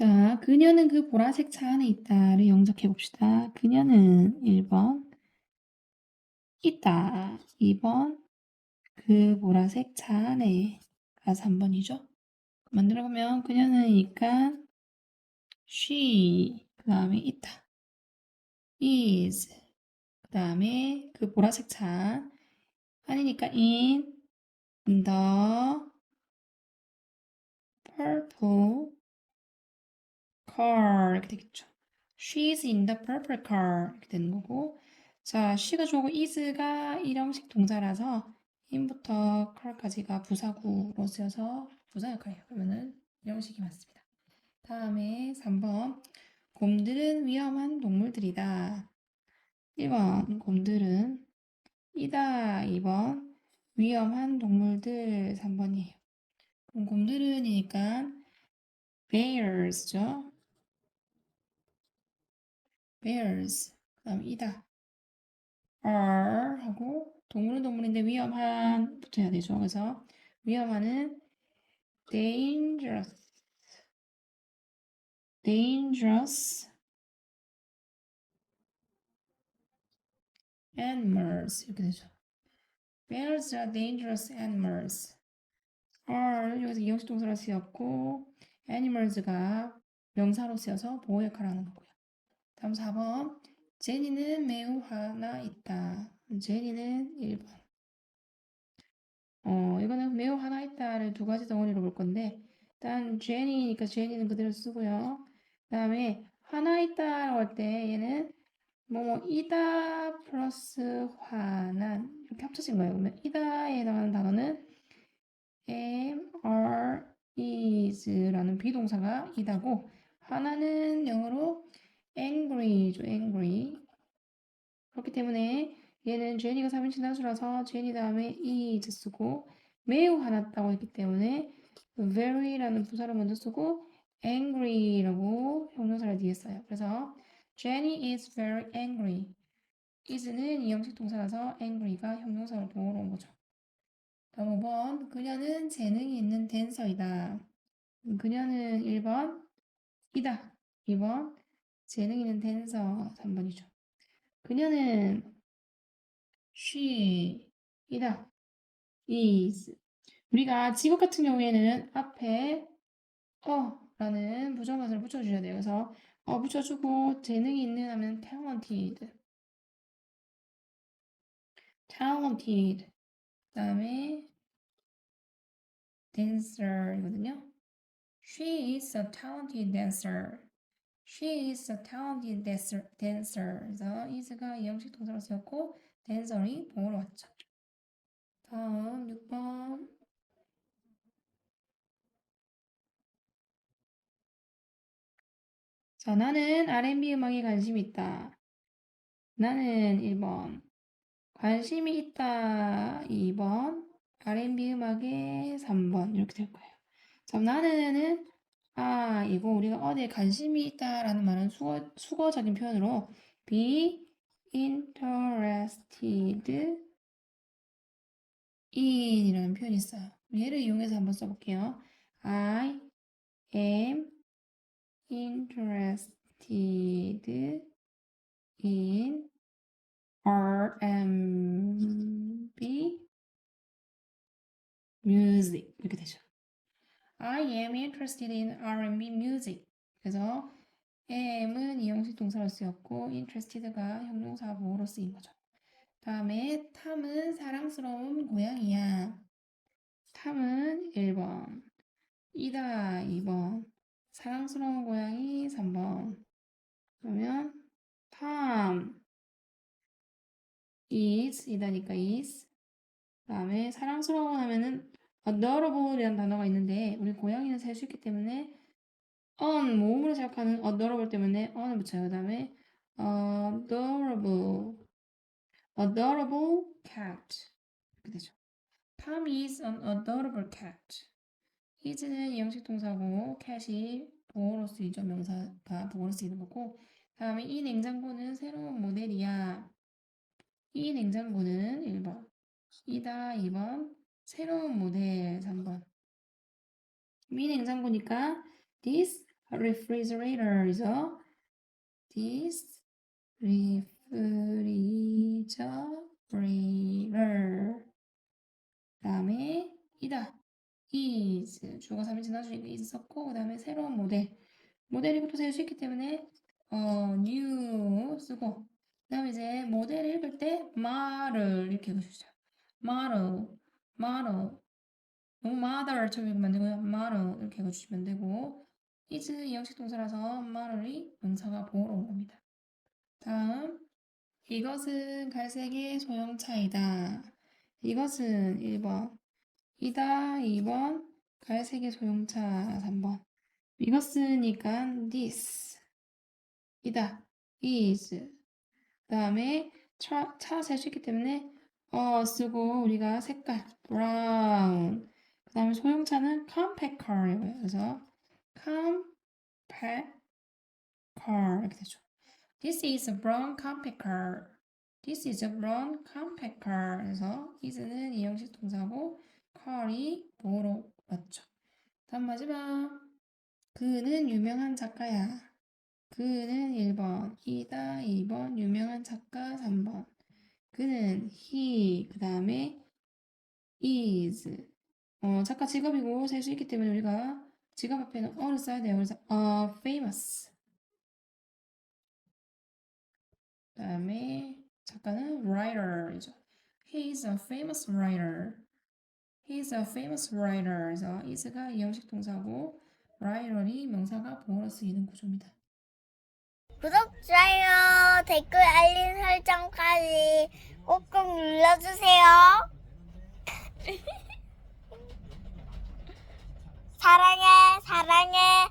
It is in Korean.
자, 그녀는 그 보라색 차 안에 있다를 영작해 봅시다. 그녀는 1번 있다. 2번 그 보라색 차 안에 가서 3번이죠. 만들어 보면 그녀는 이니까 she 그 다음에 있다. is 그 다음에 그 보라색 차 아니니까 in the purple car 이렇게 되겠죠. She's in the purple car 이렇게 되는 거고 자, she가 주어고 is가 일형식 동사라서 in부터 car까지가 부사구로 쓰여서 부사 역할이에요. 그러면은 일형식이 맞습니다. 다음에 3번 곰들은 위험한 동물들이다. 1번 곰들은 이다. 2번 위험한 동물들 3번이에요. 그럼 곰들은이니까 bears죠. Bears 그 다음 이다. are 하고 동물은 동물인데 위험한 붙어야 되죠. 그래서 위험한은 dangerous dangerous animals 이렇게 되죠. bears are dangerous animals. are 여기서 이형식 동사로 쓰였고 animals가 명사로 쓰여서 보호 역할을 하는 거고요. 다음 4번 제니는 매우 화나 있다. 제니는 1번. 어, 이거는 매우 화나 있다를 두 가지 덩어리로 볼 건데 일단 제니니까 제니는 그대로 쓰고요. 그 다음에 화나 있다라고 할 때 얘는 뭐뭐 이다 플러스 화난 이렇게 합쳐진 거예요. 그러면 이다에 해당하는 단어는 am, are, is라는 비동사가 이다고 하나는 영어로 angry죠, angry. 그렇기 때문에 얘는 제니가 3인칭 단수라서 제니 다음에 is 쓰고 매우 화났다고 했기 때문에 very라는 부사를 먼저 쓰고 angry라고 형용사를 뒤에 써요. 그래서 Jenny is very angry. is는 이형식 동사라서 angry가 형용사로 보호로 온 거죠. 다음 5번 그녀는 재능이 있는 댄서이다. 음, 그녀는 1번 이다. 2번 재능 있는 댄서 3번이죠. 그녀는 she 이다. is 우리가 직업 같은 경우에는 앞에 어 라는 부정관사를 붙여주셔야 돼요. 그래서 어 붙여주고 재능이 있는 하면 talented talented 그 다음에 dancer이거든요. She is a talented dancer. She is a talented dancer. dancer. 그래서 is가 이형식 동사로 쓰였고 dancer이 보호로 왔죠. 다음 6번 자, 나는 R&B 음악에 관심이 있다. 나는 1번 관심이 있다 2번 R&B 음악에 3번 이렇게 될 거예요. 자, 나는은 아 이거 우리가 어디에 관심이 있다라는 말은 수거, 수거적인 표현으로 be interested in 이라는 표현이 있어요. 얘를 이용해서 한번 써볼게요. I am interested in R&B music 이렇게 되죠. I am interested in R&B music. 그래서 am은 이형식 동사로 쓰였고 interested가 형용사 보호로 쓰인 거죠. 다음에 탐은 사랑스러운 고양이야. 탐은 1번. 이다 2번. 사랑스러운 고양이 3번. 그러면 탐 is 이다니까 is 그 다음에 사랑스러워 하면은 adorable이라는 단어가 있는데 우리 고양이는 셀수 있기 때문에 on 모음으로 시작하는 adorable 때문에 on을 붙여요. 그 다음에 adorable adorable cat 이렇게 되죠. Tom is an adorable cat. is는 이형식 동사고 cat이 보호로 쓰이죠. 명사가 보호로 쓰이는 거고 다음에 이 냉장고는 새로운 모델이야. 이 냉장고는 1번 이다 2번 새로운 모델 3번 미 냉장고니까 This refrigerator이죠. This refrigerator. 다음에 이다. is 주어 3인 지나주니까 is 썼고 그 다음에 새로운 모델 모델 이것도 세울 수 있기 때문에 어 new 쓰고 그 다음에 이제 모델을 읽을 때 model 이렇게 읽으시죠 model mother처럼 읽으면 안 되고요 model 이렇게 읽어주시면 되고 is 이 형식 동사라서 model이 명사가 보호로 온 겁니다. 다음 이것은 갈색의 소형차이다. 이것은 1번 이다 2번 갈색의 소형차 3번. 이것으니까 this 이다 is. 그 다음에 차, 차 셀수 있기 때문에 어 쓰고 우리가 색깔 brown 그 다음에 소형차는 compact car이고요 그래서 compact car 이렇게 되죠 This is a brown compact car This is a brown compact car 그래서 is는 이 형식 동사고 car이 뭐로 맞죠 다음 마지막 그는 유명한 작가야. 그는 1번, 이다 2번, 유명한 작가 3번. 그는 he, 그 다음에 is. 어, 작가 직업이고 셀 수 있기 때문에 우리가 직업 앞에는 어를 써야 돼요. 그래서 a famous. 그 다음에 작가는 writer이죠. He is a famous writer. He is a famous writer. 그래서 is가 이 형식 동사고 writer이 명사가 보호로 쓰이는 구조입니다. 구독, 좋아요, 댓글, 알림 설정까지 꼭꼭 눌러주세요. 사랑해, 사랑해,